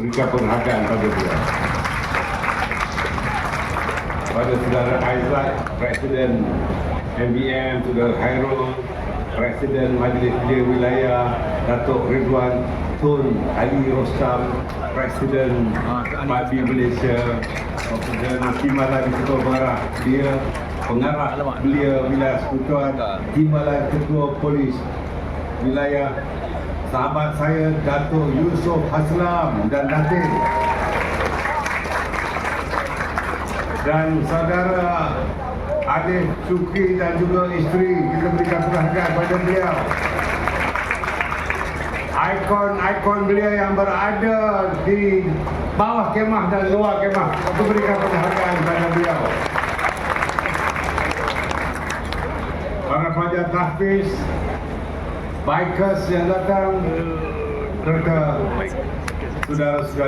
berikan penghargaan pada beliau. Pada saudara Aizat, Presiden MBM, saudara Khairul, Presiden Majlis Kerja Wilayah, Datuk Ridwan Tun Ali Rostam, Presiden Parti Malaysia, Presiden Timbalan Ketua Barat, dia pengarah belia wilayah sekutuan, Timbalan Ketua Polis wilayah sahabat saya Datuk Yusof Haslam dan Datin dan saudara Adif Sukri dan juga isteri kita berikan penghargaan kepada beliau. Ikon-ikon beliau yang berada di bawah kemah dan luar kemah. Kita berikan penghargaan kepada beliau. Para pelajar tahfiz bikers yang datang serta saudara-saudara